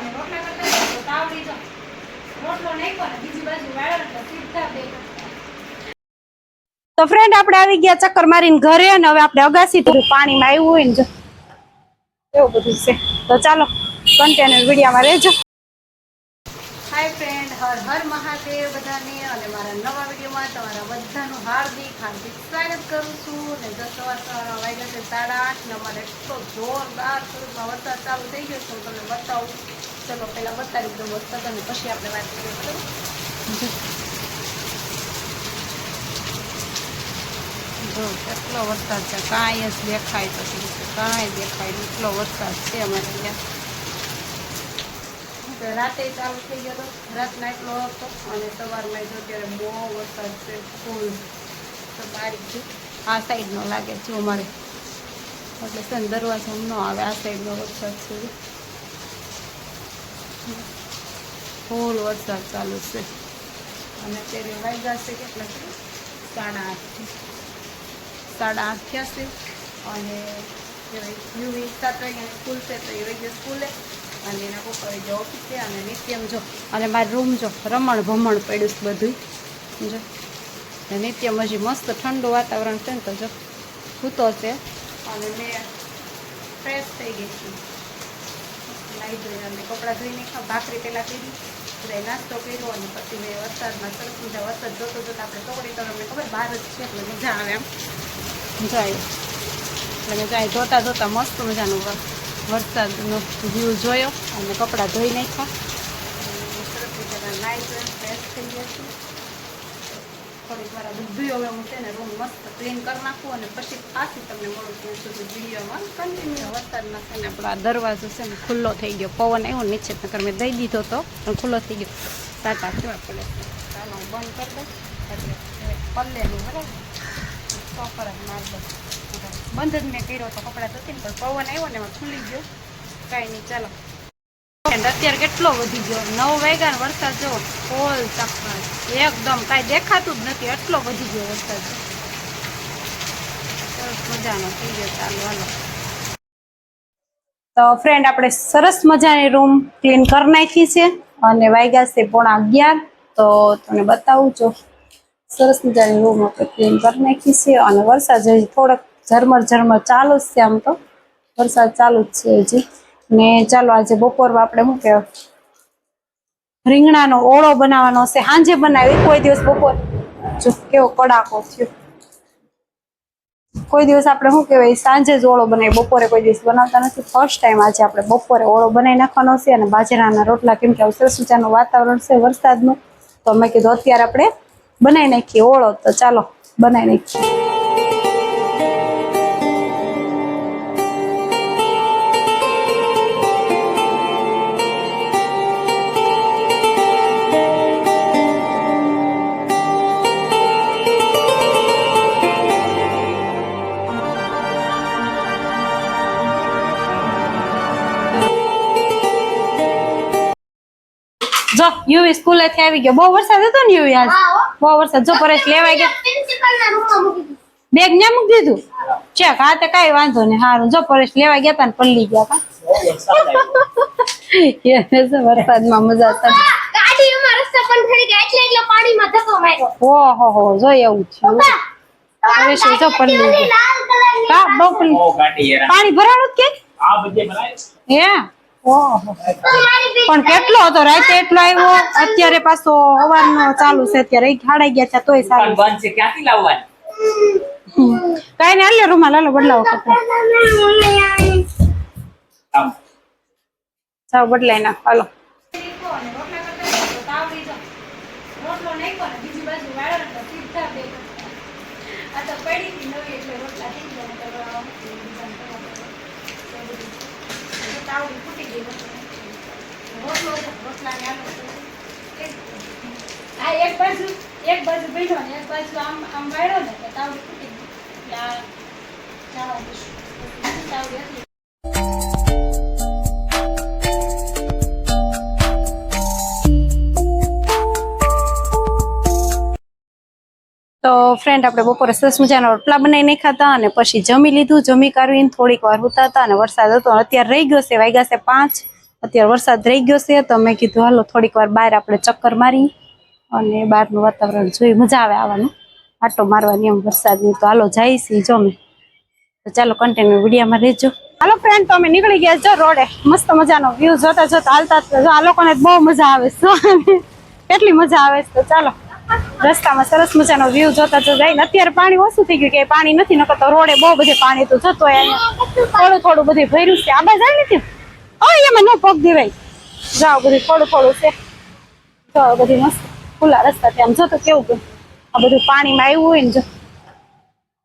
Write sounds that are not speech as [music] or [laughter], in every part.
અને રોટલા કરતા તો તાવડી જો રોટલો નાખ્યો ને બીજી બાજુ વાળો એટલે સીધા બે તો ફ્રેન્ડ આપણે આવી ગયા ચક્કર મારીને ઘરે અને હવે આપણે અગાસી થોડું પાણીમાં આવ્યું હોય ને જો. એવું બધું છે. તો ચાલો કન્ટેનર વિડીયામાં રહેજો. હાય ફ્રેન્ડ હર હર મહાદેવ બધાને અને મારા નવા વિડીયોમાં તમારા બધાનું હાર્દિક હાર્દિક સ્વાગત કરું છું ને દસ સવાર સવારના વાગ્યા છે સાડા આઠ ને અમારે એટલો જોરદાર સ્વરૂપમાં વરસાદ ચાલુ થઈ ગયો છે, હું તમને બતાવું. ચલો, પહેલાં બતાવી દઉં વરસાદ અને પછી આપણે વાત કરીએ જો કેટલો વરસાદ છે, કાંઈ જ દેખાય તો કાંઈ દેખાય એટલો વરસાદ છે અમારે અહીંયા. તો રાતે ચાલુ થઈ ગયો હતો રાતના એટલો હતો અને સવારમાં જો અત્યારે બહુ વરસાદ છે, ફૂલ. તો બારીક છે. આ સાઈડનો લાગે છે અમારે. એટલે છે ને દરવાજો ન આવે, આ સાઈડનો વરસાદ છે. ફૂલ વરસાદ ચાલુ છે. અને અત્યારે વાગ્યા છે કેટલા છે? સાડા આઠ સાડા આઠ થયા છે. અને યુવી સાત વાગ્યાની સ્કૂલ છે તો એ વાગ્યે સ્કૂલે. અને એના પપ્પાએ જો છે, અને નિત્યમ જો, અને મારું રૂમ જો, રમણ ભમણ પડ્યું છે બધું. જો નિત્યમ હજી મસ્ત ઠંડુ વાતાવરણ છે ને તો જો, સૂતો છે. અને મેં ફ્રેશ થઈ ગઈ છું. નાહી ધોઈ અને કપડાં ધોઈ ખા ભાખરી પહેલાં કરી એટલે નાસ્તો કર્યો અને પછી મેં વરસાદમાં સરસ મજા વરસાદ જોતો જોતા આપણે તોડી તો અમને ખબર બહાર જ છે, એટલે મજા આવે એમ. જાય. એટલે જાય, જોતા જોતા મસ્ત મજાનું વર- વરસાદનો વ્યૂ જોયો અને કપડાં ધોઈ નાખ્યા. થોડીક વાર બધું હવે હું છે ને રૂમ મસ્ત ક્લીન કરી નાખું અને પછી પાછી તમને કન્ટિન્યુ વરસાદમાં છે ને આપણો દરવાજો છે ને ખુલ્લો થઈ ગયો. પવન આવ્યો નીચે નકર મેં દઈ દીધો હતો પણ ખુલ્લો થઈ ગયો. ટાટા કેવા પડે. ચાલો હું બંધ કરી દઉં. એટલે પલ્લેલું બરાબર? સો ફરક માર દઉં બંધ જ મેં કર્યો તો કપડાં ધોતી ને પણ પવન આવ્યો ને એમાં ખુલી ગયો. કાંઈ નહીં, ચાલો. અત્યારે કેટલો વધી ગયો? નવ વાગ્યા વરસાદ જો ફોલ ચક્કર એકદમ કાંઈ દેખાતું જ નથી, એટલો વધી ગયો વરસાદ. સરસ મજાનો થઈ ગયો. ચાલો, હાલો. તો ફ્રેન્ડ આપણે સરસ મજાની રૂમ ક્લીન કરી નાખી છે અને વાગ્યા છે પોણા અગિયાર. તો તમને બતાવું છું. સરસ મજાની રૂમ આપણે ક્લીન કરી નાખી છે અને વરસાદ થોડોક ઝરમર ઝરમર ચાલુ જ છે આમ તો. વરસાદ ચાલુ જ છે હજી. ને ચાલો આજે બપોરમાં આપણે શું કહેવાય? રીંગણાનો ઓળો બનાવવાનો છે. સાંજે બનાવી. કોઈ દિવસ બપોર જો કેવો કડાકો થયો. કોઈ દિવસ આપણે શું કહેવાય? સાંજે જ ઓળો બનાવી. બપોરે કોઈ દિવસ બનાવતા નથી. ફર્સ્ટ ટાઈમ આજે આપણે બપોરે ઓળો બનાવી નાખવાનો છે અને બાજરાના રોટલા. કેમ કે સરસ મજાનું વાતાવરણ છે વરસાદનું. તો મેં કીધું અત્યારે આપણે બનાવી નાખીએ ઓળો. તો ચાલો બનાવી નાખીએ. જો યુવી સ્કૂલે થી આવી ગયો. બહુ વરસાદ હતો ને યુવી આજ? બહુ વરસાદ. જો પરેશ લેવાઈ ગયા. પ્રિન્સિપલના રૂમમાં મૂકી દીધું. બેગ ને મૂકી દીધું? ચેક હા તે કઈ વાંધો નહીં. હારું. જો પરેશ લેવા ગયા તા ને પલ્લી ગયા તા. [laughs] એને વરસાદમાં મજા માર્યો. ઓહો હો જો એવું છે. જો પલ્લી. પાણી ભરાણું જ કે. હે? પણ કેટલો હતો? રાતે એટલો આવ્યો? અત્યારે પાછો સવારનો ચાલુ છે. અત્યારે એક ગયા છે તોય સારું બંધ છે. ક્યાંથી લાવવાની? કઈ ને હાલે રૂમાલ હાલો બદલાવો કપડાં. સાવ બદલાઈ નાખ હાલો. એક બાજુ એક બાજુ બેઠો ને એક બાજુ આમ આમ વાળ્યો ને તાવડી ફૂટી ગઈ. એટલે આ ચાલો તાવડી હતી. ફ્રેન્ડ આપણે બપોરે સરસ મજાના રોટલા બનાવી ખાતા અને પછી જમી લીધું. જમી કાઢીને થોડીક વાર હતા અને વરસાદ હતો. અત્યારે રહી ગયો છે, વાગ્યા છે પાંચ. અત્યારે વરસાદ રહી ગયો છે તો મેં કીધું, હાલો, થોડીક વાર બહાર આપણે ચક્કર મારી અને બહારનું વાતાવરણ જોઈ મજા આવે આવવાનું. આટો મારવાની એમ વરસાદની તો હાલો છે, જમે. તો ચાલો કન્ટિન્યુ વિડીયામાં રહેજો. હાલો ફ્રેન્ડ તો અમે નીકળી ગયા જો રોડે. મસ્ત મજાનો વ્યૂ જોતા જોતા હાલતા જ આ લોકોને બહુ મજા આવે છે. કેટલી મજા આવે છે. ચાલો. રસ્તામાં સરસ મજાનો વ્યૂ જોતા જો જાય અત્યારે પાણી ઓછું થઈ ગયું કે પાણી નથી, નકર તો રોડે બહુ બધે પાણી તો જતો થોડું થોડું બધું ભર્યું છે. આબા જાય નથી? ઓ એમાં નો પગ દેવાય. જાઓ બધું, થોડું થોડું છે. તો બધી મસ્ત. ખુલ્લા રસ્તા ત્યાં જો તો કેવું બધું આ બધું પાણીમાં આવ્યું હોય ને જો.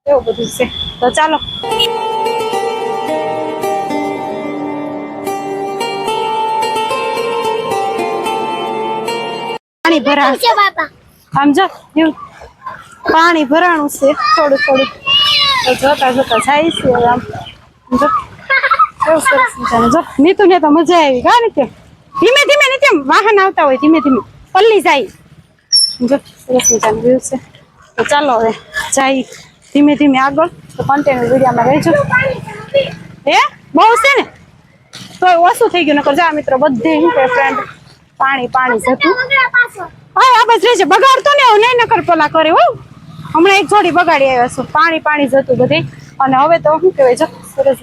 એવું બધું છે. તો ચાલો. પાણી ભરાશે. બાપા? આમ જો પાણી ભરાણું છે, થોડું થોડું. તો જોતા જોતા જાય છે આમ. જો કેવું સરસ મજાનું. જો નીતુ ને તો મજા આવી કા નીચે ધીમે ધીમે નીચે વાહન આવતા હોય, ધીમે ધીમે. પલ્લી જાય. જો, સરસ મજાનું વ્યૂ છે. તો ચાલો હવે જાય ધીમે ધીમે આગળ. તો કન્ટેન્ટ વિડીયામાં રહેજો. હે? બહુ છે ને? તો ઓછું થઈ ગયું, નકર જા મિત્રો, બધે ફ્રેન્ડ પાણી પાણી જતું હા, આ બસ રહેશે બગાડતો ને પેલા કરે હો. હમણાં એક જોડી બગાડી આવ્યા છું. પાણી પાણી જતું બધે. અને હવે તો શું કહેવાય સરસ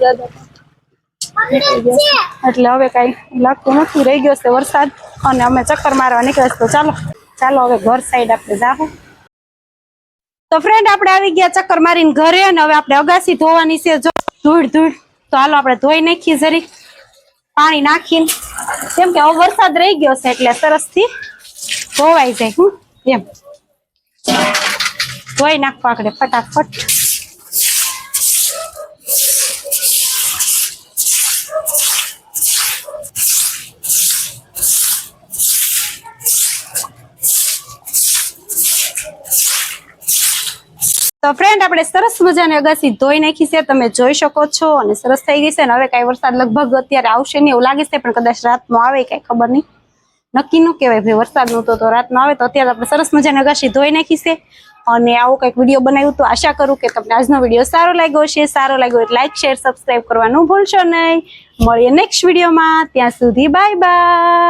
એટલે હવે કાંઈ લાગતું નથી. રહી ગયો વરસાદ. અને અમે ચક્કર મારવા નીકળ્યા. તો ચાલો ચાલો હવે ઘર સાઈડ આપણે જાઓ તો ફ્રેન્ડ આપણે આવી ગયા ચક્કર મારીને ઘરે અને હવે આપણે અગાસી ધોવાની છે. જો, ધૂળ ધૂળ. તો હાલો, આપણે ધોઈ નાખીએ જરી પાણી નાખીને. કેમ કે હવે વરસાદ રહી ગયો છે એટલે સરસથી. ધોવાઈ જાય. હું એમ. ધોઈ નાખવા આપણે ફટાફટ. તો ફ્રેન્ડ આપણે સરસ મજાની અગાસી ધોઈ નાખી છે. તમે જોઈ શકો છો અને સરસ થઈ ગઈ છે. અને હવે કાંઈ વરસાદ લગભગ અત્યારે આવશે નહીં એવું લાગે છે, પણ કદાચ રાતનો આવે, કાંઈ ખબર નહીં. નક્કી ન કહેવાય, ભાઈ વરસાદનું તો રાત રાતનો આવે તો અત્યારે આપણે સરસ મજાની અગાશી ધોઈ નાખી છે. અને આવો કંઈક વીડિયો બનાવ્યું તો આશા કરું કે તમને આજનો વીડિયો સારો લાગ્યો છે સારો લાગ્યો એટલે લાઈક શેર સબસ્ક્રાઈબ કરવાનું ભૂલશો નહીં. મળીએ નેક્સ્ટ વિડીયોમાં ત્યાં સુધી બાય બાય